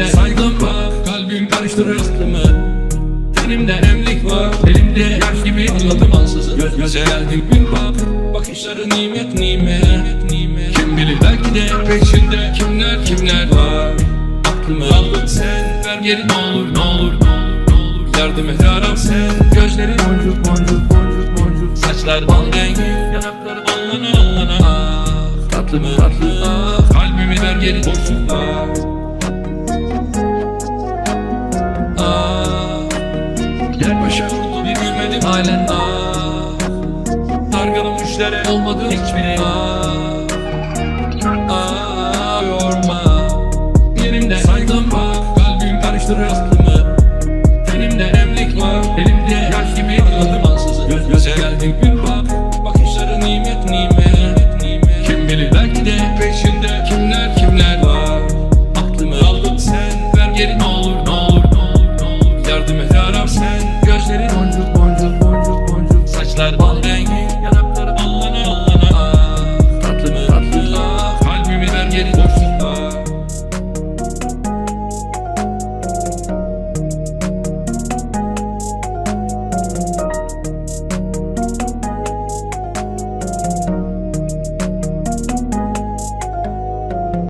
Yerimde saydım var Kalbim karıştırır aklımı. Tenimde emlik var Elimde yaş gibi anladım ansızın. Göz göze geldim bin bak Bakışları nimet nimet Kim bilir belki de peşinde Kimler kimler var. Aklımı aldın sen Ver geri. Ne olur ne olur Yardım et yaram sen. Gözlerin boncuk boncuk boncuk boncuk. Saçlar bal rengi Yanakları allana allana Ah tatlı mı tatlı? Ah Kalbimi ver geri. Boşluklar halen ah Dargınım olmadı hiçbiri ah Ah yorma Yerimde saygım var. Kalbim karıştırır aklımı. Tenimde evlilik var. Elimde yaş gibi anladım ansızın. Göz göze geldik bir bak. Derman renk